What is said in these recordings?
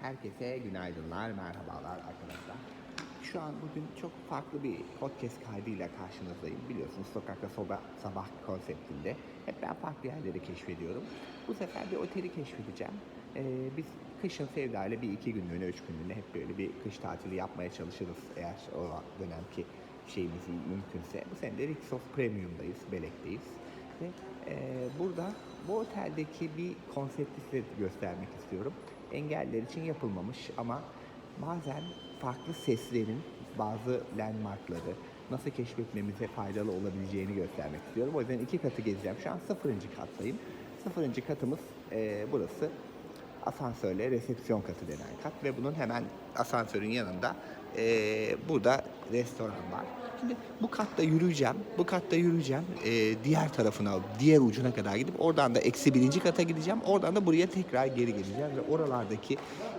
Herkese günaydınlar, merhabalar arkadaşlar. Şu an bugün çok farklı bir podcast kaydıyla karşınızdayım. Biliyorsunuz sokakta soba sabah konseptinde. Hep ben farklı yerleri keşfediyorum. Bu sefer bir oteli keşfedeceğim. Ee, biz kışın Sevda bir iki günlüğüne, üç günlüğüne hep böyle bir kış tatili yapmaya çalışırız. Eğer o dönemki şeyimiz mümkünse. Bu sene de Rixos Premium'dayız, Belek'teyiz. Ve e, burada bu oteldeki bir konsepti size göstermek istiyorum. Engeller için yapılmamış ama bazen farklı seslerin bazı landmarkları nasıl keşfetmemize faydalı olabileceğini göstermek istiyorum. O yüzden iki katı gezeceğim. Şu an sıfırıncı kattayım. Sıfırıncı katımız e, burası. Asansörle resepsiyon katı denen kat ve bunun hemen asansörün yanında e, burada restoran var. Şimdi bu katta yürüyeceğim. Bu katta yürüyeceğim. E, diğer tarafına, diğer ucuna kadar gidip oradan da eksi birinci kata gideceğim. Oradan da buraya tekrar geri geleceğim ve oralardaki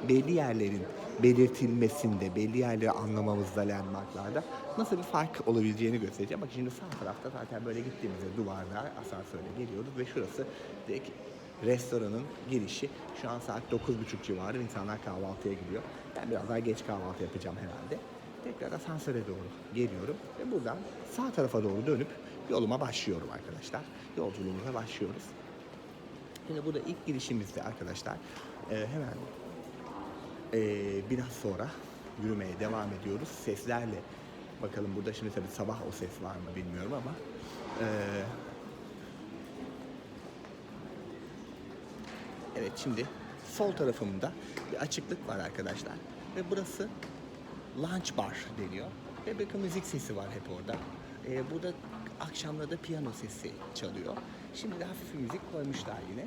belli yerlerin belirtilmesinde, belli yerleri anlamamızda landmarklarda nasıl bir fark olabileceğini göstereceğim. Bak şimdi sağ tarafta zaten böyle gittiğimizde duvarda asansörle geliyoruz ve şurası direkt restoranın girişi. Şu an saat 9.30 civarı insanlar kahvaltıya gidiyor. Ben biraz daha geç kahvaltı yapacağım herhalde. Tekrar asansöre doğru geliyorum ve buradan sağ tarafa doğru dönüp yoluma başlıyorum arkadaşlar. Yolculuğumuza başlıyoruz. Şimdi burada ilk girişimizde arkadaşlar e, hemen e, biraz sonra yürümeye devam ediyoruz. Seslerle bakalım burada şimdi tabii sabah o ses var mı bilmiyorum ama e, Evet şimdi sol tarafımda bir açıklık var arkadaşlar. Ve burası lunch bar deniyor. Ve bakın müzik sesi var hep orada. Ee, burada akşamlarda piyano sesi çalıyor. Şimdi de hafif müzik koymuşlar yine.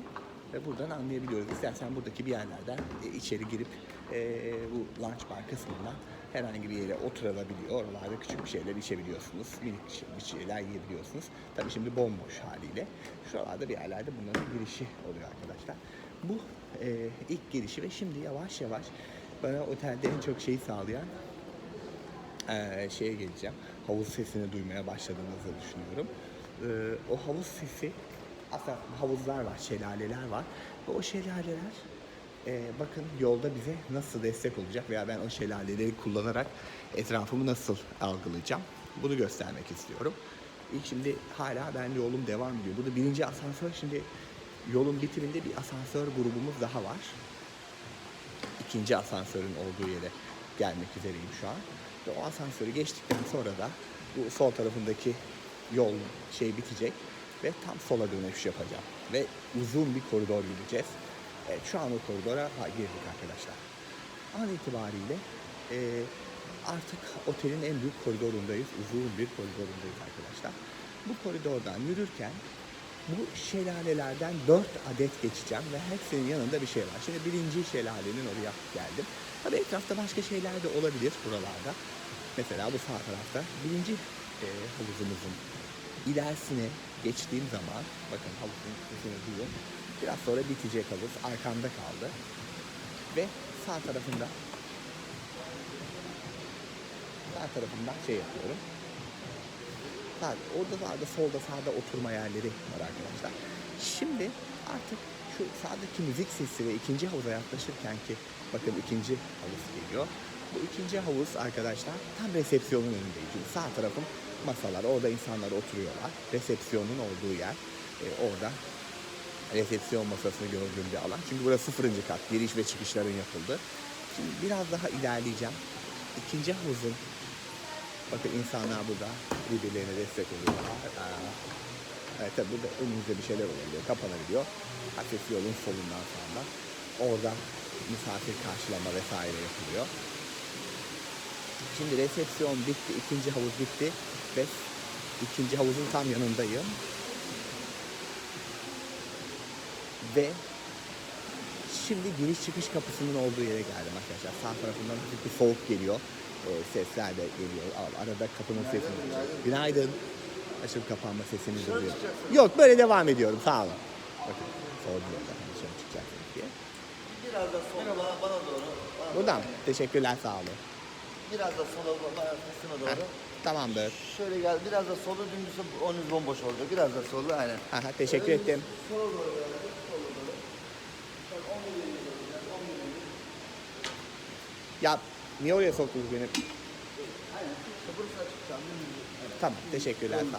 Ve buradan anlayabiliyoruz. İstersen buradaki bir yerlerden e, içeri girip e, bu lunch bar kısmından herhangi bir yere oturulabiliyor. Oralarda küçük bir şeyler içebiliyorsunuz. Minik şey- bir şeyler yiyebiliyorsunuz. Tabii şimdi bomboş haliyle. Şuralarda bir yerlerde bunların girişi oluyor arkadaşlar. Bu e, ilk girişi ve şimdi yavaş yavaş bana otelde en çok şeyi sağlayan e, şeye geleceğim. Havuz sesini duymaya başladığınızı düşünüyorum. E, o havuz sesi aslında havuzlar var, şelaleler var. Ve o şelaleler e, bakın yolda bize nasıl destek olacak veya ben o şelaleleri kullanarak etrafımı nasıl algılayacağım bunu göstermek istiyorum. İlk şimdi hala ben yolum devam ediyor. Burada birinci asansör şimdi yolun bitiminde bir asansör grubumuz daha var. İkinci asansörün olduğu yere gelmek üzereyim şu an. Ve o asansörü geçtikten sonra da bu sol tarafındaki yol şey bitecek ve tam sola dönüş yapacağım. Ve uzun bir koridor yürüyeceğiz. Evet, şu an o koridora girdik arkadaşlar. An itibariyle e, artık otelin en büyük koridorundayız. Uzun bir koridorundayız arkadaşlar. Bu koridordan yürürken bu şelalelerden 4 adet geçeceğim ve hepsinin yanında bir şey var. Şimdi birinci şelalenin oraya geldim. Tabii etrafta başka şeyler de olabilir buralarda. Mesela bu sağ tarafta birinci e, havuzumuzun ilerisine geçtiğim zaman bakın havuzun sesini duyun. Biraz sonra bitecek havuz arkamda kaldı. Ve sağ tarafında sağ tarafından şey yapıyorum. Sağ, orada sağda solda sağda oturma yerleri var arkadaşlar. Şimdi artık şu sağdaki müzik sesi ve ikinci havuza yaklaşırken ki bakın ikinci havuz geliyor. Bu ikinci havuz arkadaşlar tam resepsiyonun önündeydi. Çünkü sağ tarafım masalar, orada insanlar oturuyorlar. Resepsiyonun olduğu yer. e, orada resepsiyon masasını gördüğüm bir alan. Çünkü burası sıfırıncı kat. Giriş ve çıkışların yapıldı. Şimdi biraz daha ilerleyeceğim. İkinci havuzun Bakın insanlar burada birbirlerine destek oluyorlar. Evet tabi burada önümüzde bir şeyler oluyor. Kapanabiliyor. Hafif yolun solundan sonra. Orada misafir karşılama vesaire yapılıyor. Şimdi resepsiyon bitti. ikinci havuz bitti. Ve ikinci havuzun tam yanındayım. Ve Şimdi giriş çıkış kapısının olduğu yere geldim arkadaşlar. Sağ tarafından bir soğuk geliyor. Ee, sesler de geliyor. Ar- Arada kapının sesini duyuyorum. Günaydın. Açıp kapanma sesini duyuyorum. Yok böyle devam ediyorum. Sağ olun. Bakın sordular zaten dışarı çıkacaksınız diye. Biraz da sola bana, bana doğru. Bana Buradan. Teşekkürler sağ olun. Biraz da sola bana Heh, doğru. tamamdır. Şöyle gel. Biraz da solu dümdüz önünüz bomboş olacak. Biraz da solu aynen. Aha, teşekkür ettim. Sola doğru yani. Sola doğru. Ben 11 yıl yapacağım. 11 yıl. Ya niye oraya soktunuz beni? Burası açık şu an. Tamam, teşekkürler. Olun.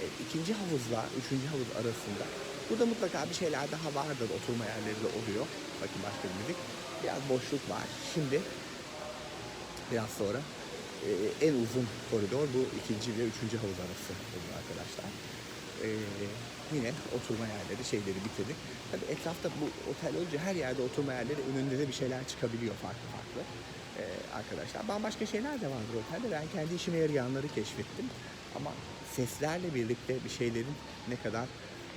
Evet, ikinci havuzla üçüncü havuz arasında burada mutlaka bir şeyler daha vardır. Oturma yerleri de oluyor. Bakın başka bir müzik. Biraz boşluk var. Şimdi biraz sonra e, en uzun koridor bu ikinci ve üçüncü havuz arası oluyor arkadaşlar. E, yine oturma yerleri şeyleri bitirdik. Tabii etrafta bu otel olunca her yerde oturma yerleri önünde de bir şeyler çıkabiliyor farklı farklı. E, arkadaşlar bambaşka şeyler de vardır otelde. Ben kendi işime yarayanları keşfettim. Ama seslerle birlikte bir şeylerin ne kadar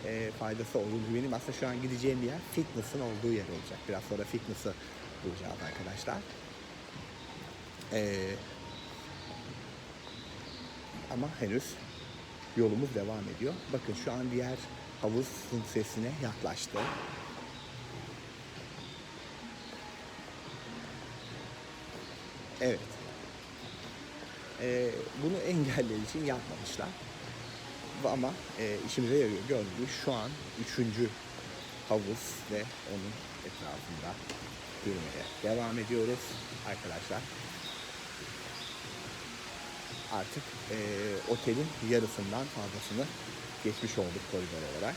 e, faydası olduğunu benim aslında şu an gideceğim bir yer fitness'ın olduğu yer olacak. Biraz sonra fitness'ı bulacağız arkadaşlar. Ee, ama henüz yolumuz devam ediyor. Bakın şu an diğer havuzun sesine yaklaştı. Evet. Ee, bunu engellemek için yapmamışlar. Ama e, işimize yarıyor. Gördüğünüz şu an üçüncü havuz ve onun etrafında yürümeye devam ediyoruz arkadaşlar. Artık e, otelin yarısından fazlasını geçmiş olduk koridor olarak.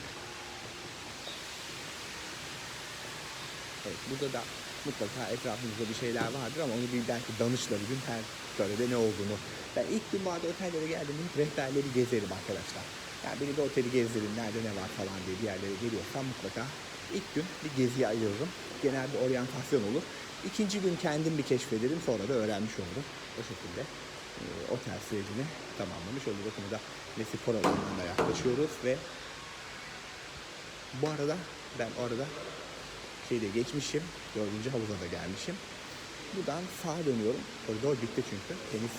Evet, burada da mutlaka etrafımızda bir şeyler vardır ama onu bir belki danışla bir her körede ne olduğunu. Ben ilk gün arada otellere geldiğimde hep rehberleri gezerim arkadaşlar. Yani beni de oteli gezdirin, nerede ne var falan diye bir yerlere geliyorsam mutlaka ilk gün bir geziye ayırırım. Genel bir oryantasyon olur. İkinci gün kendim bir keşfederim, sonra da öğrenmiş olurum. O şekilde otel sürecini tamamlamış olur. Bakın da Nesifora alanına yaklaşıyoruz ve bu arada ben o arada şeyde geçmişim. Dördüncü havuza da gelmişim. Buradan sağa dönüyorum. Koridor bitti çünkü. Tenis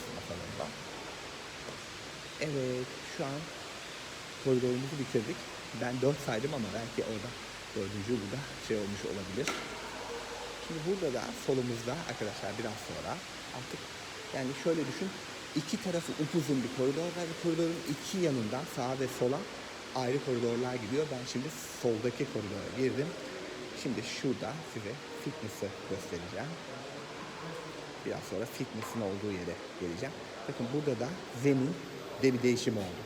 var. Evet şu an koridorumuzu bitirdik. Ben dört saydım ama belki orada dördüncü burada şey olmuş olabilir. Şimdi burada da solumuzda arkadaşlar biraz sonra artık yani şöyle düşün iki tarafı upuzun bir koridor var koridorun iki yanından sağa ve sola ayrı koridorlar gidiyor. Ben şimdi soldaki koridora girdim. Şimdi şurada size fitness'ı göstereceğim. Biraz sonra fitness'ın olduğu yere geleceğim. Bakın burada da zemin de bir değişim oldu.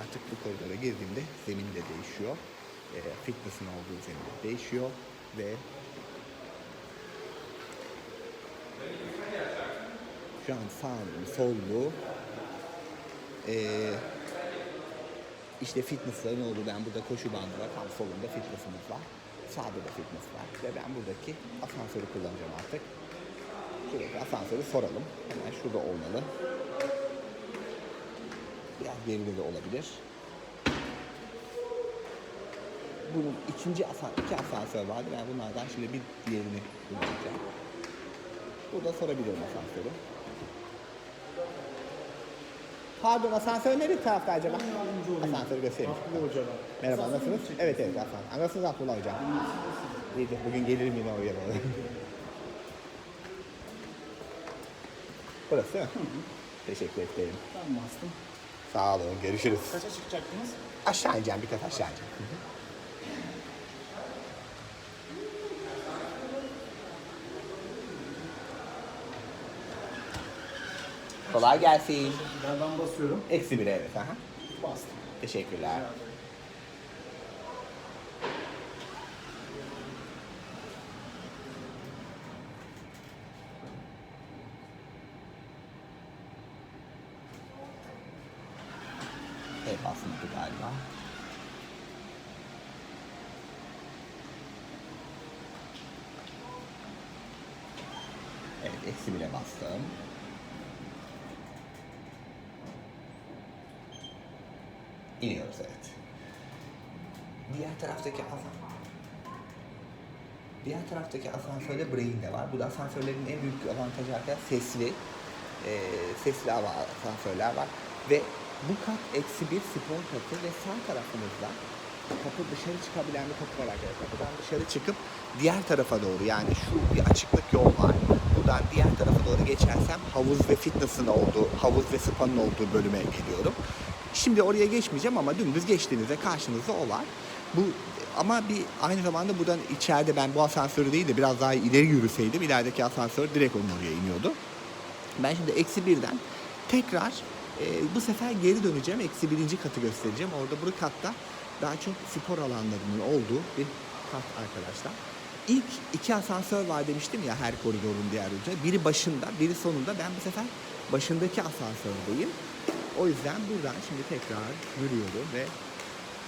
Artık bu koridora girdiğimde zemin de değişiyor. E, fitness'ın olduğu zemin de değişiyor ve şu an sağlı, sollu e, işte fitness'ların olduğu ben burada koşu bandı var. Tam solunda fitness'ımız var. Sağda da fitness var. Ve ben buradaki asansörü kullanacağım artık. Şuradaki asansörü soralım. Hemen şurada olmalı. Biraz geride de olabilir. Bunun ikinci asan, iki asansör vardı. Ben bunlardan şimdi bir diğerini kullanacağım. Burada sorabilirim asansörü. Pardon asansör nereye tarafta acaba? Asansörü göstereyim. Merhaba nasılsınız? Evet evet asansör. Nasılsınız Abdullah hocam? İyidir. Bugün gelirim yine oraya doğru. Burası değil mi? Teşekkür ederim. Ben bastım. Sağ olun. Görüşürüz. Kaça çıkacaktınız? Aşağı ineceğim. Bir kat aşağı ineceğim. Hı hı. Kolay gelsin. Ben, ben basıyorum. Eksi bir evet. Aha. Bastım. Teşekkürler. Evet basmadı galiba. Evet eksi bire bastım. İniyoruz evet. Diğer taraftaki asansör. Diğer taraftaki asansörde brain de var. Bu da asansörlerin en büyük avantajı arkadaşlar sesli. E, sesli asansörler var. Ve bu kat eksi bir spor katı ve sağ tarafımızda kapı dışarı çıkabilen bir kapı var arkadaşlar. Buradan dışarı çıkıp diğer tarafa doğru yani şu bir açıklık yol var. Buradan diğer tarafa doğru geçersem havuz ve fitness'ın olduğu, havuz ve spa'nın olduğu bölüme geliyorum. Şimdi oraya geçmeyeceğim ama dümdüz geçtiğinizde karşınızda o var. Bu ama bir aynı zamanda buradan içeride ben bu asansörü değil de biraz daha ileri yürüseydim ilerideki asansör direkt onun oraya iniyordu. Ben şimdi eksi birden tekrar e, bu sefer geri döneceğim. Eksi birinci katı göstereceğim. Orada bu katta daha çok spor alanlarının olduğu bir kat arkadaşlar. İlk iki asansör var demiştim ya her koridorun diğer ucunda. Biri başında, biri sonunda. Ben bu sefer başındaki asansördeyim. O yüzden buradan şimdi tekrar yürüyorum ve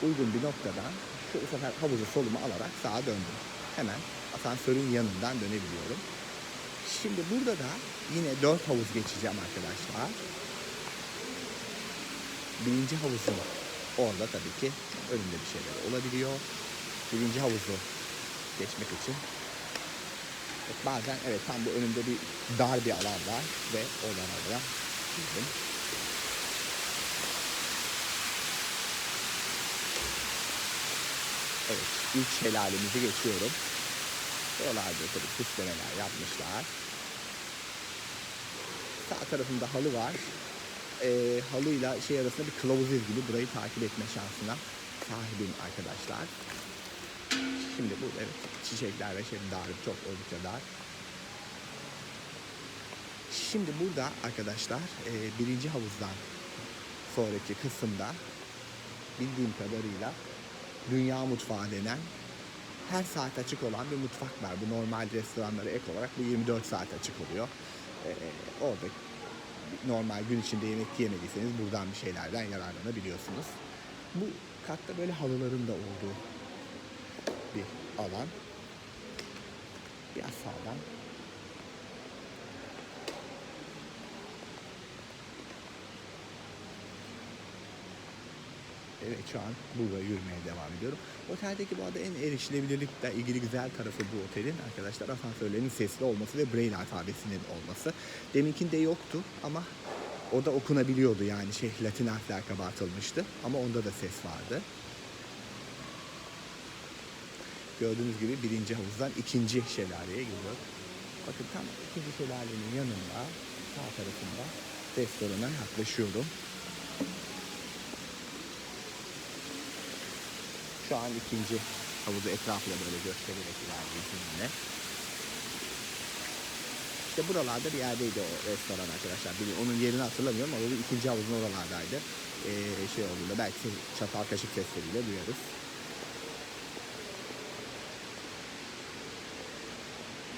uygun bir noktadan şu sefer havuzu soluma alarak sağa döndüm. Hemen asansörün yanından dönebiliyorum. Şimdi burada da yine dört havuz geçeceğim arkadaşlar. Birinci havuzun orada tabii ki önünde bir şeyler olabiliyor. Birinci havuzu geçmek için bazen evet tam bu önümde bir dar bir alan var ve oradan oraya girdim. Evet ilk şelalemizi geçiyorum. Oralarda tabii süslemeler yapmışlar. Sağ tarafında halı var. Ee, halıyla şey arasında bir kılavuz gibi burayı takip etme şansına sahibim arkadaşlar. Şimdi bu evet çiçekler ve şey dar çok oldukça dar. Şimdi burada arkadaşlar e, birinci havuzdan sonraki kısımda bildiğim kadarıyla dünya mutfağı denen her saat açık olan bir mutfak var. Bu normal restoranlara ek olarak bu 24 saat açık oluyor. Ee, orada normal gün içinde yemek yemediyseniz buradan bir şeylerden yararlanabiliyorsunuz. Bu katta böyle halıların da olduğu bir alan. Biraz sağdan. Evet şu an burada yürümeye devam ediyorum. Oteldeki bu arada en erişilebilirlikle ilgili güzel tarafı bu otelin arkadaşlar asansörlerin sesli olması ve Braille alfabesinin olması. Deminkinde yoktu ama o da okunabiliyordu yani şey Latin harfler kabartılmıştı ama onda da ses vardı. Gördüğünüz gibi birinci havuzdan ikinci şelaleye giriyor. Bakın tam ikinci şelalenin yanında sağ tarafında restorana yaklaşıyorum. Şu an ikinci havuzu etrafıyla böyle göstererek ilerleyeceğim yine. İşte buralarda bir yerdeydi o restoran arkadaşlar. Onun yerini hatırlamıyorum ama bu ikinci havuzun oralardaydı. Ee, şey olduğunda belki çatal kaşık sesleriyle duyarız.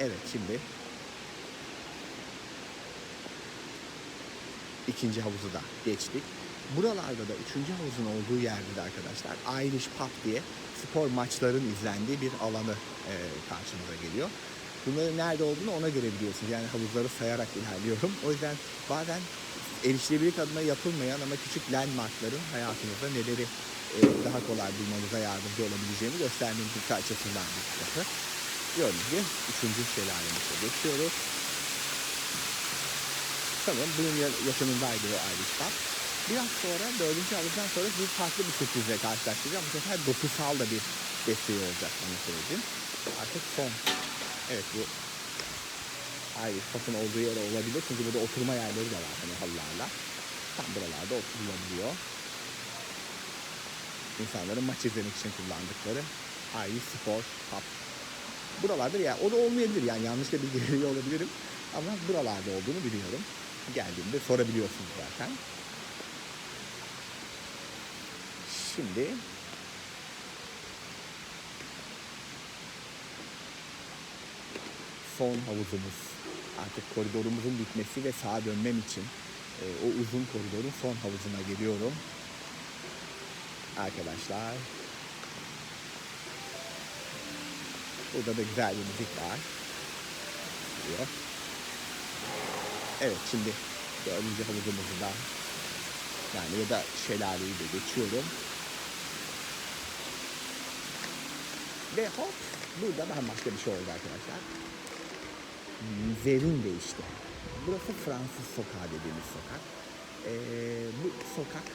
Evet şimdi ikinci havuzu da geçtik. Buralarda da üçüncü havuzun olduğu yerde de arkadaşlar Irish Pub diye spor maçların izlendiği bir alanı e, karşımıza geliyor. Bunların nerede olduğunu ona göre biliyorsunuz. Yani havuzları sayarak ilerliyorum. O yüzden bazen erişilebilirlik adına yapılmayan ama küçük landmarkların hayatımızda neleri e, daha kolay bulmamıza yardımcı olabileceğini göstermenin açısından bir kitapı. Gördüğünüz gibi üçüncü şelalemize geçiyoruz. Sanırım bunun ya- yakınındaydı o Irish Pub. Biraz sonra dördüncü havuzdan sonra bir farklı bir sürprizle karşılaştıracağım. Bu sefer dokusal da bir desteği olacak onu söyleyeyim. Artık son. Evet bu Irish Pub'ın olduğu yer olabilir. Çünkü burada oturma yerleri de var hani halılarla. Tam buralarda oturulabiliyor. İnsanların maç izlemek için kullandıkları Irish Sport Pub. Buralarda ya o da olmayabilir yani yanlış da bilgi olabilirim. Ama buralarda olduğunu biliyorum. Geldiğimde sorabiliyorsunuz zaten. Şimdi son havuzumuz. Artık koridorumuzun bitmesi ve sağa dönmem için e, o uzun koridorun son havuzuna geliyorum. Arkadaşlar. Burada da güzel bir müzik var. Diyor. Evet şimdi dördüncü havuzumuzu da yani ya da şelaleyi de geçiyorum. Ve hop burada bambaşka bir şey oldu arkadaşlar. Zerin değişti. Burası Fransız sokağı dediğimiz sokak. Ee, bu sokak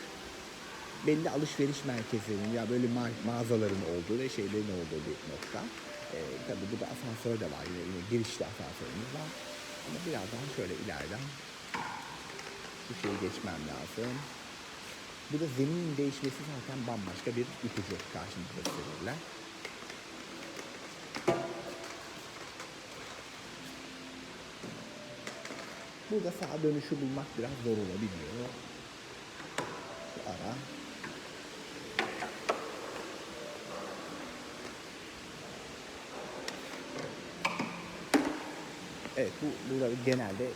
belli alışveriş merkezlerinin ya böyle ma- mağazaların olduğu ve şeylerin olduğu bir nokta. Ee, tabii burada asansör de var. Yine, girişte asansörümüz var. Ama birazdan şöyle ileriden bu şeyi geçmem lazım. Burada zeminin değişmesi zaten bambaşka bir ipucu karşımıza gösterirler. Burada sağ dönüşü bulmak biraz zor olabiliyor. Şu ara. Evet bu burada genelde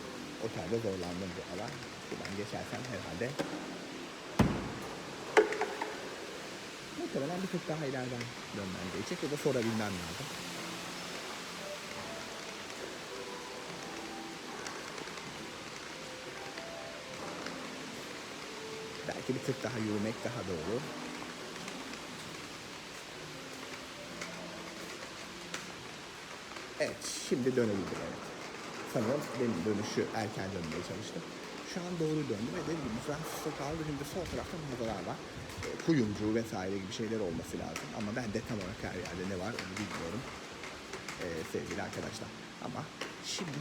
otelde zorlandığım bir alan. Buradan geçersem herhalde muhtemelen bir tık daha ileriden dönmem gerekecek ya da sorabilmem lazım. Belki bir tık daha yürümek daha doğru. Evet, şimdi dönebildim evet. Sanıyorum benim dönüşü erken dönmeye çalıştım. Şu an doğru döndüm ve dediğim gibi Fransız sokağı şimdi sol tarafta mağazalar var. E, kuyumcu vesaire gibi şeyler olması lazım. Ama ben de tam olarak her yerde ne var onu bilmiyorum. E, sevgili arkadaşlar. Ama şimdi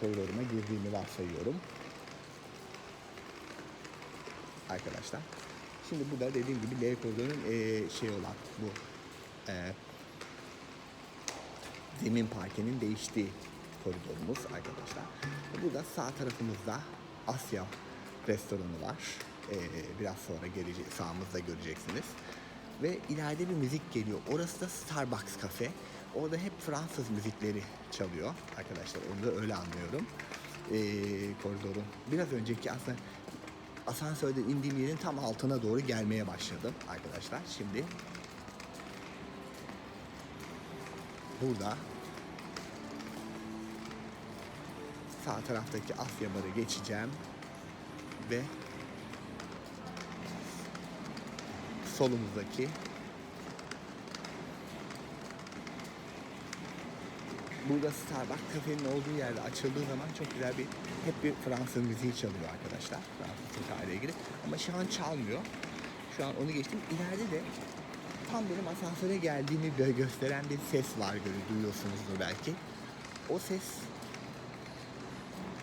tam koridoruma girdiğimi varsayıyorum. Arkadaşlar. Şimdi bu da dediğim gibi L koridorunun eee, şey olan bu eee, zemin parkenin değiştiği koridorumuz arkadaşlar. Burada sağ tarafımızda Asya restoranı var. Eee, biraz sonra gelecek, sağımızda göreceksiniz. Ve ileride bir müzik geliyor. Orası da Starbucks kafe. Orada hep Fransız müzikleri çalıyor arkadaşlar. Onu da öyle anlıyorum. Eee koridorun. Biraz önceki aslında asansörden indiğim yerin tam altına doğru gelmeye başladım arkadaşlar. Şimdi burada sağ taraftaki Asya barı geçeceğim ve solumuzdaki burada Starbucks kafenin olduğu yerde açıldığı zaman çok güzel bir hep bir Fransız müziği çalıyor arkadaşlar. Fransız sokağıyla ilgili. Ama şu an çalmıyor. Şu an onu geçtim. İleride de tam benim asansöre geldiğimi gö- gösteren bir ses var görü duyuyorsunuzdur belki. O ses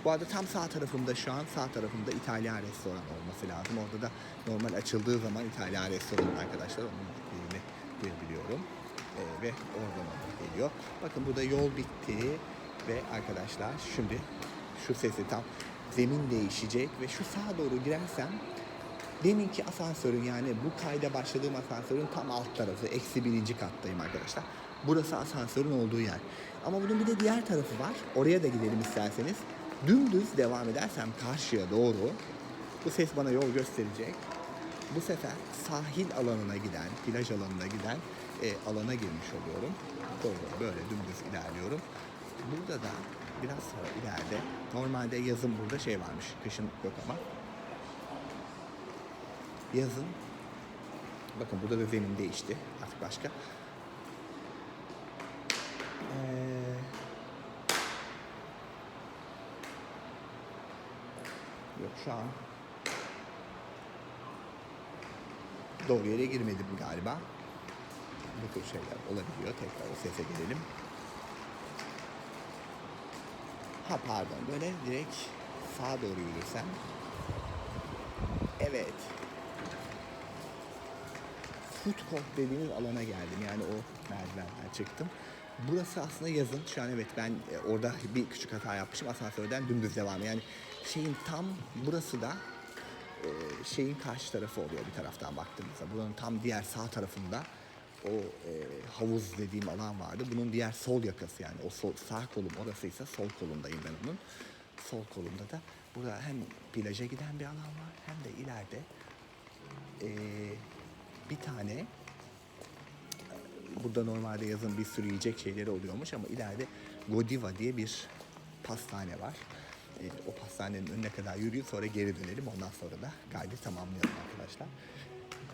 bu arada tam sağ tarafımda şu an sağ tarafımda İtalyan restoran olması lazım. Orada da normal açıldığı zaman İtalyan restoranı arkadaşlar onun yerini duyabiliyorum. Ee, ve oradan oraya geliyor. Bakın burada yol bitti ve arkadaşlar şimdi şu sesi tam zemin değişecek ve şu sağa doğru girersem deminki asansörün yani bu kayda başladığım asansörün tam alt tarafı eksi birinci kattayım arkadaşlar. Burası asansörün olduğu yer. Ama bunun bir de diğer tarafı var. Oraya da gidelim isterseniz. Dümdüz devam edersem karşıya doğru bu ses bana yol gösterecek. Bu sefer sahil alanına giden, plaj alanına giden e, alana girmiş oluyorum. Doğru böyle dümdüz ilerliyorum. Burada da biraz sonra ileride normalde yazın burada şey varmış. Kışın yok ama. Yazın bakın burada da zemin değişti. Artık başka. Ee, yok şu an doğru yere girmedim galiba. Bu tür şeyler olabiliyor. Tekrar o sese gelelim. Ha pardon böyle direkt sağa doğru yürürsem. Evet. Food court dediğimiz alana geldim. Yani o merdivenden çıktım. Burası aslında yazın. Şu an evet ben e, orada bir küçük hata yapmışım. Asansörden dümdüz devam. Yani şeyin tam burası da e, şeyin karşı tarafı oluyor bir taraftan baktığımızda. Buranın tam diğer sağ tarafında o e, havuz dediğim alan vardı. Bunun diğer sol yakası yani o sol, sağ kolum orasıysa sol kolundayım ben onun. Sol kolumda da burada hem plaja giden bir alan var hem de ileride e, bir tane burada normalde yazın bir sürü yiyecek şeyleri oluyormuş ama ileride Godiva diye bir pastane var. E, o pastanenin önüne kadar yürüyüp sonra geri dönelim. Ondan sonra da kaydı tamamlayalım arkadaşlar.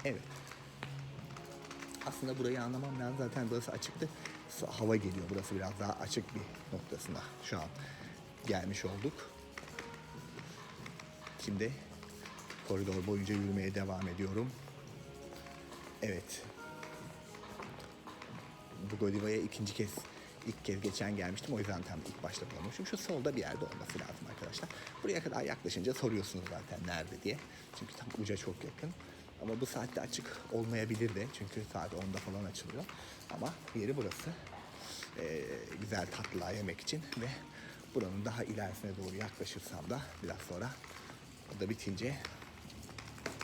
Evet. Aslında burayı anlamam lazım. Zaten burası açıktı. Hava geliyor. Burası biraz daha açık bir noktasına şu an gelmiş olduk. Şimdi koridor boyunca yürümeye devam ediyorum. Evet. Bu Godiva'ya ikinci kez İlk kez geçen gelmiştim o yüzden tam ilk başta bulamamışım. Şu solda bir yerde olması lazım arkadaşlar. Buraya kadar yaklaşınca soruyorsunuz zaten nerede diye. Çünkü tam uca çok yakın. Ama bu saatte açık olmayabilir de çünkü saat 10'da falan açılıyor. Ama yeri burası. Ee, güzel tatlılar yemek için ve buranın daha ilerisine doğru yaklaşırsam da biraz sonra o da bitince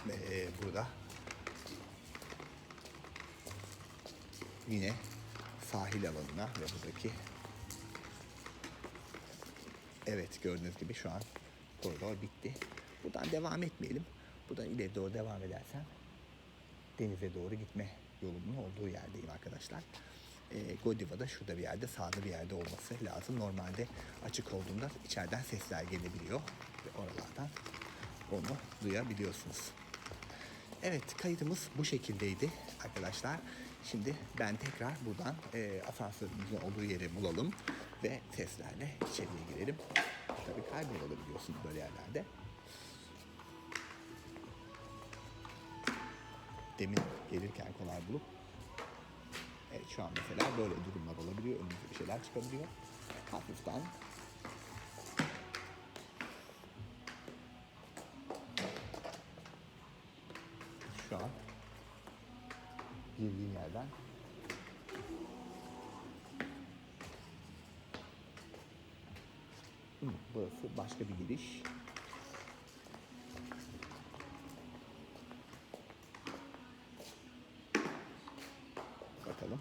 ee, burada yine sahil alanına ve buradaki evet gördüğünüz gibi şu an koridor bitti. Buradan devam etmeyelim. Buradan ileri doğru devam edersem denize doğru gitme yolunun olduğu yerdeyim arkadaşlar. E, Godiva da şurada bir yerde, sağda bir yerde olması lazım. Normalde açık olduğunda içeriden sesler gelebiliyor ve oralardan onu duyabiliyorsunuz. Evet kaydımız bu şekildeydi arkadaşlar. Şimdi ben tekrar buradan e, asansörümüzün olduğu yeri bulalım ve seslerle içeriye girelim. Tabii kaybolabiliyorsunuz böyle yerlerde. Demin gelirken kolay bulup Evet şu an mesela böyle durumlar olabiliyor. Önümüze bir şeyler çıkabiliyor. Hafiften şu an girdiğim yerden Hı, burası başka bir giriş. Bakalım.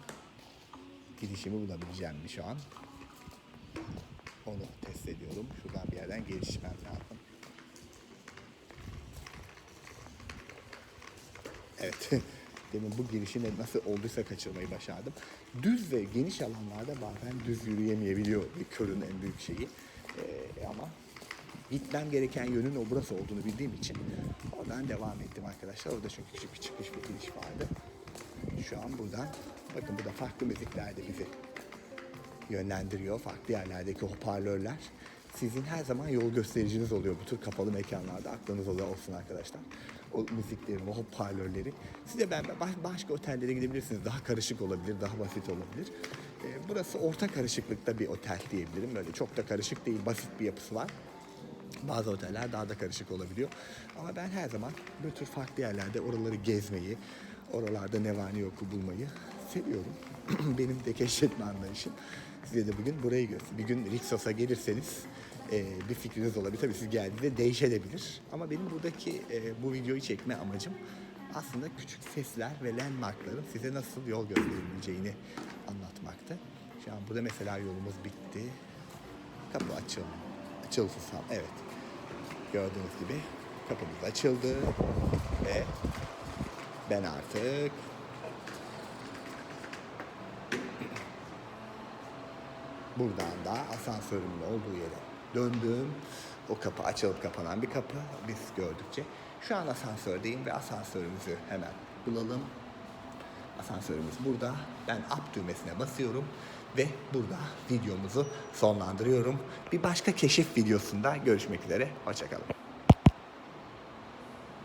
Girişimi bulabileceğim mi şu an? Onu test ediyorum. Şuradan bir yerden gelişmem lazım. Evet. Demin bu girişine nasıl olduysa kaçırmayı başardım. Düz ve geniş alanlarda bazen düz yürüyemeyebiliyor bir körün en büyük şeyi. Ee, ama gitmem gereken yönün o burası olduğunu bildiğim için oradan devam ettim arkadaşlar. Orada çünkü küçük bir çıkış bir giriş vardı. Şu an buradan bakın burada farklı müzikler de bizi yönlendiriyor. Farklı yerlerdeki hoparlörler sizin her zaman yol göstericiniz oluyor bu tür kapalı mekanlarda. Aklınız olsun arkadaşlar. O müziklerin, o hoparlörleri. Siz de ben baş- başka otellere gidebilirsiniz. Daha karışık olabilir, daha basit olabilir. Ee, burası orta karışıklıkta bir otel diyebilirim. Böyle çok da karışık değil, basit bir yapısı var. Bazı oteller daha da karışık olabiliyor. Ama ben her zaman bu tür farklı yerlerde oraları gezmeyi, oralarda ne var ne yoku bulmayı seviyorum. Benim de keşfetme anlayışım. Size de bugün burayı göster. Bir gün Rixos'a gelirseniz e, bir fikriniz olabilir. Tabii siz geldiğinde değişebilir. Ama benim buradaki e, bu videoyu çekme amacım aslında küçük sesler ve landmarkların size nasıl yol gösterebileceğini anlatmaktı. Şu an burada mesela yolumuz bitti. Kapı açıldı. Açılsın evet. Gördüğünüz gibi kapımız açıldı ve ben artık buradan da asansörümün olduğu yere döndüm. O kapı açılıp kapanan bir kapı biz gördükçe. Şu an asansördeyim ve asansörümüzü hemen bulalım. Asansörümüz burada. Ben up düğmesine basıyorum ve burada videomuzu sonlandırıyorum. Bir başka keşif videosunda görüşmek üzere. Hoşçakalın.